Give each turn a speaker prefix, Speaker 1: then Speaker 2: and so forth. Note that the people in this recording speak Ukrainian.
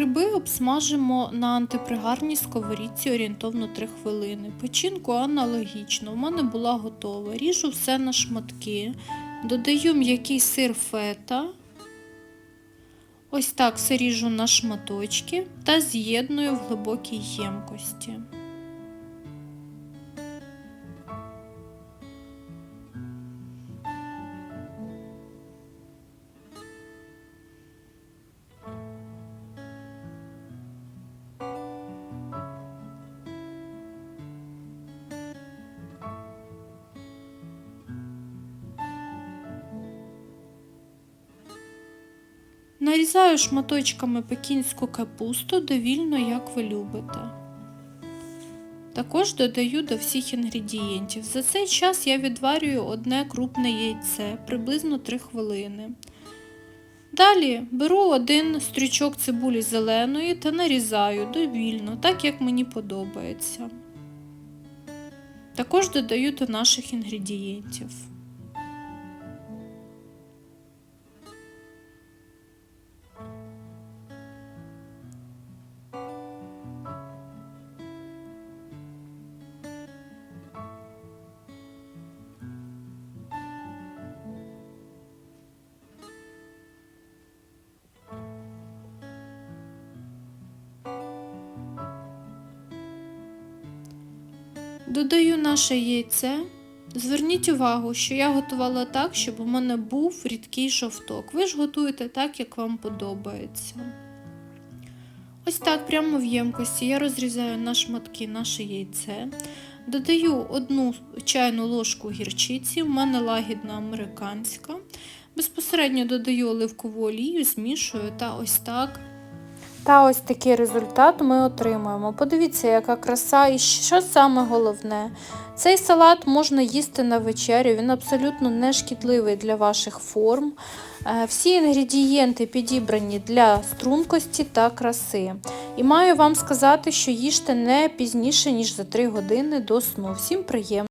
Speaker 1: Гриби обсмажимо на антипригарній сковорідці орієнтовно 3 хвилини. Печінку аналогічно, в мене була готова. Ріжу все на шматки, додаю м'який сир фета. Ось так все ріжу на шматочки та з'єдную в глибокій ємкості. Нарізаю шматочками пекінську капусту довільно, як ви любите. Також додаю до всіх інгредієнтів. За цей час я відварюю одне крупне яйце приблизно 3 хвилини. Далі беру один стрючок цибулі зеленої та нарізаю довільно, так як мені подобається. Також додаю до наших інгредієнтів. Додаю наше яйце. Зверніть увагу, що я готувала так, щоб у мене був рідкий жовток. Ви ж готуєте так, як вам подобається. Ось так, прямо в ємкості я розрізаю на шматки наше яйце. Додаю одну чайну ложку гірчиці, у мене лагідна американська. Безпосередньо додаю оливкову олію, змішую та ось так та ось такий результат ми отримуємо. Подивіться, яка краса, і що саме головне. Цей салат можна їсти на вечерю, він абсолютно не шкідливий для ваших форм. Е, Всі інгредієнти підібрані для стрункості та краси. І маю вам сказати, що їжте не пізніше, ніж за 3 години до сну. Всім приємно!